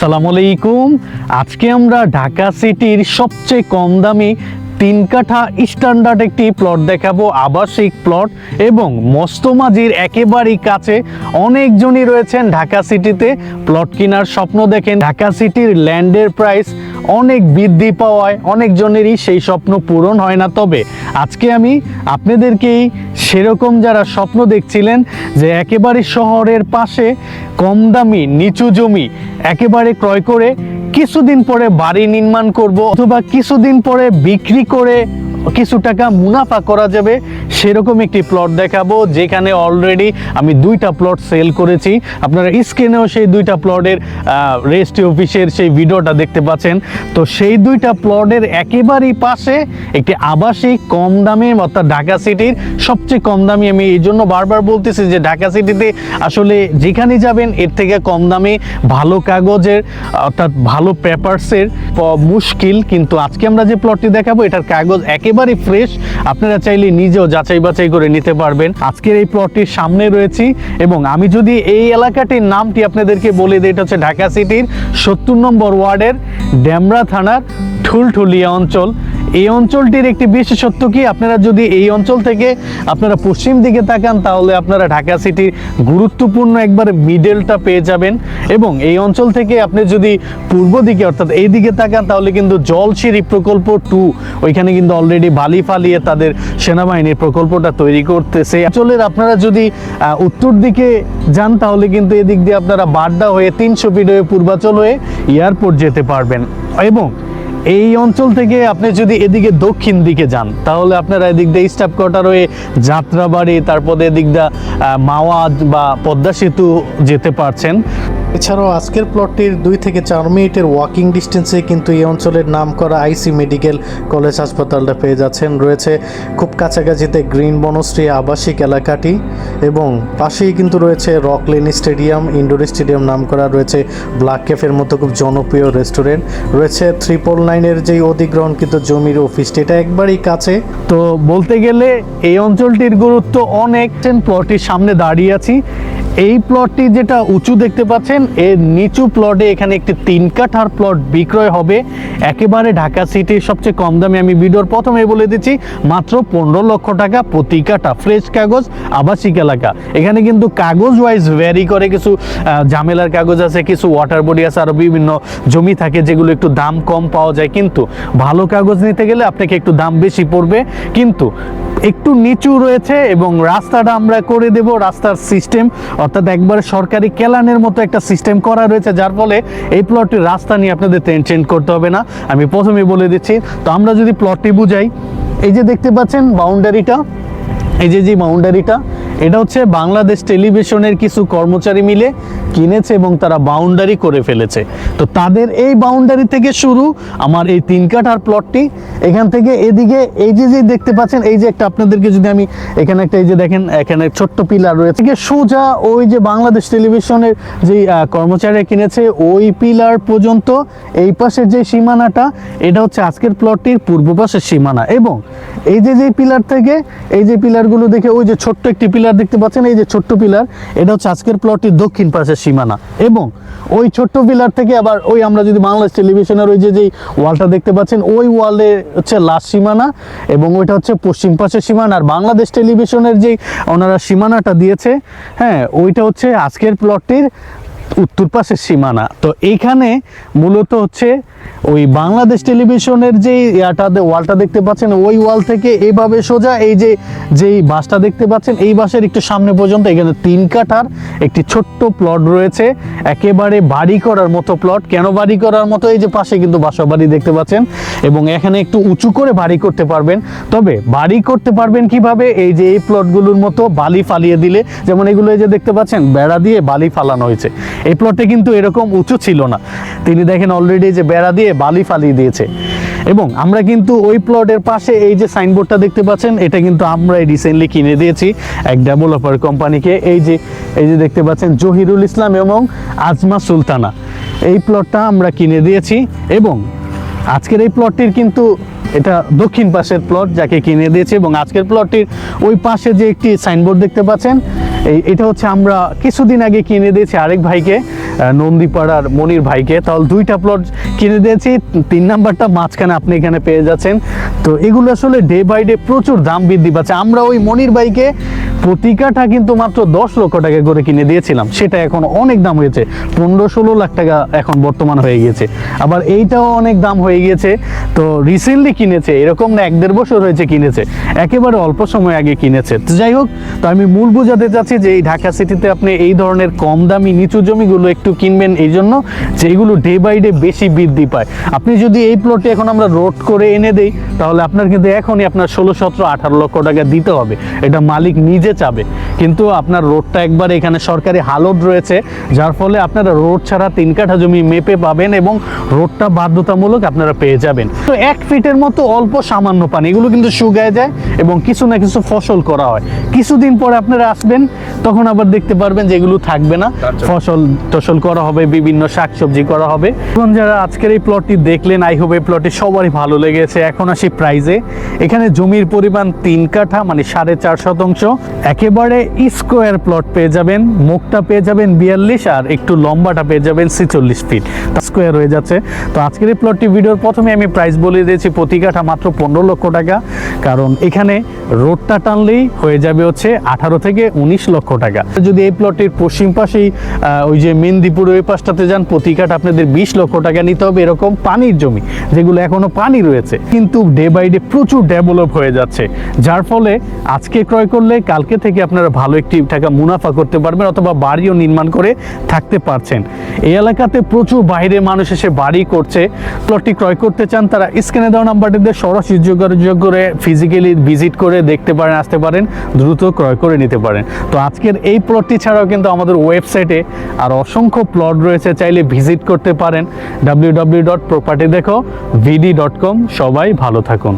সালামু আলাইকুম আজকে আমরা ঢাকা সিটির সবচেয়ে কম দামি তিন কাঠা স্ট্যান্ডার্ড একটি প্লট দেখাবো, আবাসিক প্লট এবং মস্তমাজির একেবারেই কাছে অনেকজনই রয়েছেন ঢাকা সিটিতে। প্লট কেনার স্বপ্ন দেখেন, ঢাকা সিটির ল্যান্ডের প্রাইস অনেক বৃদ্ধি পাওয়ায় অনেকজনেরই সেই স্বপ্ন পূরণ হয় না। তবে আজকে আমি আপনাদেরকেই সেরকম যারা স্বপ্ন দেখছিলেন যে একেবারে শহরের পাশে কম দামি, নিচু জমি একেবারে ক্রয় করে কিছুদিন পরে বাড়ি নির্মাণ করব অথবা কিছুদিন পরে বিক্রি করে কিছু টাকা মুনাফা করা যাবে, সেরকম একটি প্লট দেখাবো, যেখানে অলরেডি আমি দুইটা প্লট সেল করেছি। আপনারা স্ক্রিনেও সেই দুইটা প্লটের রেজিস্ট্রি অফিসের সেই ভিডিওটা দেখতে পাচ্ছেন। তো সেই দুইটা প্লটের একেবারেই পাশে একটি আবাসিক কম দামে অর্থাৎ ঢাকা সিটির সবচেয়ে কম দামি, আমি এই জন্য বারবার বলতেছি যে ঢাকা সিটিতে আসলে যেখানে যাবেন, এর থেকে কম দামে ভালো কাগজের, অর্থাৎ ভালো পেপারসের মুশকিল। কিন্তু আজকে আমরা যে প্লটটি দেখাবো, এটার কাগজ একেবারে ফ্রেশ আপনারা চাইলে নিজেও যাচাই বাছাই করে নিতে পারবেন। আজকের এই প্লটটির সামনে রয়েছি এবং আমি যদি এই এলাকাটির নামটি আপনাদেরকে বলে দিই, এটা হচ্ছে ঢাকা সিটির সত্তর নম্বর ওয়ার্ডের ড্যামরা থানার ঠুলঠুলিয়া অঞ্চল। এই অঞ্চলটির একটি বিশেষত্ব কি? আপনারা যদি এই অঞ্চল থেকে আপনারা পশ্চিম দিকে তাকান, তাহলে আপনারা ঢাকা সিটির গুরুত্বপূর্ণ একবার মিডলটা পেয়ে যাবেন। এবং এই অঞ্চল থেকে আপনি যদি পূর্ব দিকে, অর্থাৎ এই দিকে তাকান, তাহলে কিন্তু জলসিঁড়ি প্রকল্প টু ওইখানে কিন্তু অলরেডি বালি ফালিয়ে তাদের সেনাবাহিনীর প্রকল্পটা তৈরি করতেছে। অঞ্চলের আপনারা যদি উত্তর দিকে যান, তাহলে কিন্তু এদিক দিয়ে আপনারা বাড্ডা হয়ে তিনশো ফিট হয়ে পূর্বাচল হয়ে এয়ারপোর্ট যেতে পারবেন। এবং এই অঞ্চল থেকে আপনি যদি এদিকে দক্ষিণ দিকে যান, তাহলে আপনারা এদিক দিয়ে স্টাফ কোয়ার্টার হয়ে যাত্রাবাড়ি তারপরে এদিক দিয়ে মাওয়াজ বা পদ্মা সেতু যেতে পারছেন। এছাড়াও আজকের প্লটটির দুই থেকে চার মিনিটের ওয়াকিং ডিস্টেন্সে কিন্তু এই অঞ্চলের নাম করা আইসি মেডিকেল কলেজ হাসপাতালটা পেয়ে যাচ্ছেন। রয়েছে খুব কাছাকাছিতে গ্রিন বনশ্রী আবাসিক এলাকাটি এবং পাশেই কিন্তু রয়েছে rock lane stadium, indoor stadium নাম করা রয়েছে ব্ল্যাক ক্যাফের মতো খুব জনপ্রিয় রেস্টুরেন্ট। রয়েছে ট্রিপল নাইনের যেই অধিগ্রহণ কিন্তু জমির অফিসটি এটা একবারই কাছে। তো বলতে গেলে এই অঞ্চলটির গুরুত্ব অনেক। প্লটটির সামনে দাঁড়িয়ে আছি। এই প্লটটি যেটা উঁচু দেখতে পাচ্ছেন, এর নিচু প্লটে এখানে একটি তিন কাঠার প্লট বিক্রয় হবে। একেবারে ঢাকা সিটির সবচেয়ে কম দামে আমি ভিডিওর প্রথমে বলে দিচ্ছি, মাত্র পনেরো লক্ষ টাকা প্রতি কাঠা। ফ্রেশ কাগজ, আবাসিক এলাকা। এখানে কিন্তু কাগজ ওয়াইজ ভ্যারি করে কিছু ঝামেলার কাগজ আছে, কিছু ওয়াটার বডি আছে আরও বিভিন্ন জমি থাকে যেগুলো একটু দাম কম পাওয়া যায়। কিন্তু ভালো কাগজ নিতে গেলে আপনাকে একটু দাম বেশি পড়বে। কিন্তু একটু নিচু রয়েছে এবং রাস্তাটা আমরা করে দেব রাস্তার সিস্টেম। অর্থাৎ একবারে সরকারি কেলানের মতো একটা সিস্টেম করা রয়েছে, যার ফলে এই প্লটটির রাস্তা নিয়ে আপনাদের টেনশন করতে হবে না। আমি প্রথমেই বলে দিচ্ছি, তো আমরা যদি প্লটটি বুঝাই, এই যে দেখতে পাচ্ছেন বাউন্ডারিটা, এই যে যে বাউন্ডারিটা, এটা হচ্ছে বাংলাদেশ টেলিভিশনের কিছু কর্মচারী মিলে কিনেছে এবং তারা বাউন্ডারি করে ফেলেছে। তো তাদের এই বাউন্ডারি থেকে শুরু আমার এই তিন কাঠার প্লটটি এখান থেকে এদিকে এই যে যে দেখতে পাচ্ছেন, এই যে একটা আপনাদেরকে যদি আমি এখানে একটা এই যে দেখেন, এখানে ছোট্ট পিলার রয়েছে। সোজা ওই যে বাংলাদেশ টেলিভিশনের যে কর্মচারীরা কিনেছে, ওই পিলার পর্যন্ত এই পাশের যে সীমানাটা, এটা হচ্ছে আজকের প্লটটির পূর্ব পাশের সীমানা। এবং এই যে যে পিলার থেকে, এই যে পিলারগুলো দেখে ওই যে ছোট্ট একটি পিলার দেখতে পাচ্ছেন, এই যে ছোট্ট পিলার, এটা হচ্ছে আজকের প্লটটির দক্ষিণ পাশের সীমানা। এবং ওই ছোট্ট পিলার থেকে আবার ওই আমরা যদি বাংলাদেশ টেলিভিশনের ওই যে যেই ওয়ালটা দেখতে পাচ্ছেন, ওই ওয়ালে হচ্ছে লাস্ট সীমানা এবং ওইটা হচ্ছে পশ্চিম পাশের সীমানা। আর বাংলাদেশ টেলিভিশনের যেই ওনারা সীমানাটা দিয়েছে হ্যাঁ ওইটা হচ্ছে আজকের প্লটটির উত্তর পাশের সীমানা। তো এইখানে মূলত হচ্ছে ওই বাংলাদেশ টেলিভিশনের যে ইয়াটা ওয়ালটা দেখতে পাচ্ছেন, ওই ওয়াল থেকে এইভাবে সোজা এই যে, যেই বাসটা দেখতে পাচ্ছেন, এই বাসের একটু সামনে পর্যন্ত, এখানে তিন কাঠার একটি ছোট্ট প্লট রয়েছে, একেবারে বাড়ি করার মতো প্লট কেন বাড়ি করার মতো, এই যে পাশে কিন্তু বাসা বাড়ি দেখতে পাচ্ছেন, এবং এখানে একটু উঁচু করে বাড়ি করতে পারবেন, তবে বাড়ি করতে পারবেন কীভাবে, এই যে এই প্লটগুলোর মতো বালি ফালিয়ে দিলে, যেমন এগুলো এই যে দেখতে পাচ্ছেন, বেড়া দিয়ে বালি ফালানো হয়েছে, এই প্লটে কিন্তু এরকম উঁচু ছিল না, তিনি দেখেন অলরেডি যে বেড়া দিয়ে বালি ফালিয়ে দিয়েছে। এবং আমরা কিন্তু ওই প্লটের পাশে এই যে সাইনবোর্ডটা দেখতে পাচ্ছেন, এটা কিন্তু আমরা রিসেন্টলি কিনে দিয়েছি এক ডেভেলপার কোম্পানিকে এই যে এই যে দেখতে পাচ্ছেন জহিরুল ইসলাম এবং আজমা সুলতানা। এই প্লটটা আমরা কিনে দিয়েছি এবং আজকের এই প্লটটির কিন্তু এটা দক্ষিণ পাশের প্লট যাকে কিনে দিয়েছে এবং আজকের প্লটটির ওই পাশে যে একটি সাইনবোর্ড দেখতে পাচ্ছেন এই এটা হচ্ছে আমরা কিছুদিন আগে কিনে দিয়েছি আরেক ভাইকে নন্দীপাড়ার মনির ভাইকে। তাহলে দুইটা প্লট কিনে দিয়েছি, তিন নাম্বারটা মাঝখানে আপনি এখানে পেয়ে যাচ্ছেন। তো এগুলো আসলে ডে বাই ডে প্রচুর দাম বৃদ্ধি পাচ্ছে। আমরা ওই মনির ভাইকে প্রতি কাঠা কিন্তু মাত্র দশ লক্ষ টাকা করে কিনে দিয়েছিলাম। সেটা এখন অনেক দাম হয়েছে। পনেরো ষোলো লাখ টাকা এখন বর্তমান হয়ে গিয়েছে। আবার এইটাও অনেক দাম হয়ে গিয়েছে। তো রিসেন্টলি কিনেছে। এরকম না এক দেড় বছর হয়েছে কিনেছে। একেবারে অল্প সময় আগে কিনেছে। তো যাই হোক, তো আমি মূল বোঝাতে চাচ্ছি যে এই ঢাকা সিটিতে আপনি এই ধরনের কম দামি নিচু জমিগুলো একটু কিনবেন এই জন্য, যে এগুলো ডে বাই ডে বেশি বৃদ্ধি পায়। আপনি যদি এই প্লটে এখন আমরা রোড করে এনে দেই, তাহলে আপনার কিন্তু এখনই আপনার ষোলো, সতেরো, আঠারো লক্ষ টাকা দিতে হবে। এটা মালিক নিজে চাবে। কিন্তু আপনার রোডটা একবার এখানে সরকারি হালত রয়েছে যার ফলে আপনারা রোড ছাড়া তিন কাঠা জমি মেপে পাবেন এবং রোডটা বাধ্যতামূলক আপনারা পেয়ে যাবেন। তো এক ফিটের মতো অল্প সামান্য পানি এগুলো কিন্তু শুকায় যায় এবং কিছু না কিছু ফসল করা হয়। কিছুদিন পরে আপনারা আসবেন তখন আবার দেখতে পারবেন যে এগুলো থাকবে না। ফসল টসল করা হবে বিভিন্ন শাকসবজি করা হবে। এখন যারা আজকের এই প্লটটি দেখলেন আই হোপ এই প্লটটি সবারই ভালো লেগেছে। এখন আসি প্রাইজে এখানে জমির পরিমাণ তিন কাঠা মানে সাড়ে চার শতাংশ। একেবারে স্কোয়ার প্লট পেয়ে যাবেন, মুখটা পেয়ে যাবেন বিয়াল্লিশ আর একটু লম্বাটা পেয়ে যাবেন ছিচল্লিশ ফিট। স্কোয়ার হয়ে যাচ্ছে। তো আজকের এই প্লটটি ভিডিওর প্রথমে আমি প্রাইস বলে দিয়েছি প্রতি কাঠা মাত্র পনেরো লক্ষ টাকা, কারণ এখানে রোডটা টানলেই হয়ে যাবে হচ্ছে আঠারো থেকে উনিশ লক্ষ টাকা। যদি এই প্লটটির পশ্চিম পাশেই ওই যে মেন্দিপুর ওই পাশটাতে যান প্রতি কাঠ আপনাদের বিশ লক্ষ টাকা নিতে হবে এরকম পানির জমি, যেগুলো এখনও পানি রয়েছে। কিন্তু ডে বাই ডে প্রচুর ডেভেলপ হয়ে যাচ্ছে। যার ফলে আজকে ক্রয় করলে কালকে থেকে আপনারা ভালো একটি টাকা মুনাফা করতে পারবেন অথবা বাড়িও নির্মাণ করে থাকতে পারছেন। এই এলাকাতে প্রচুর বাইরে মানুষ এসে বাড়ি করছে। প্লটটি ক্রয় করতে চান তারা স্ক্যানে দেওয়া নাম্বারটিতে সরাসরি যোগাযোগ করে ফিজিক্যালি ভিজিট করে দেখতে পারেন, আসতে পারেন, দ্রুত ক্রয় করে নিতে পারেন। তো আজকের এই প্লটটি ছাড়াও কিন্তু আমাদের ওয়েবসাইটে আর অসংখ্য প্লট রয়েছে, চাইলে ভিজিট করতে পারেন। ডাব্লিউ ডাব্লিউ ডট প্রপার্টি দেখো ভিডি ডট কম সবাই ভালো থাকুন।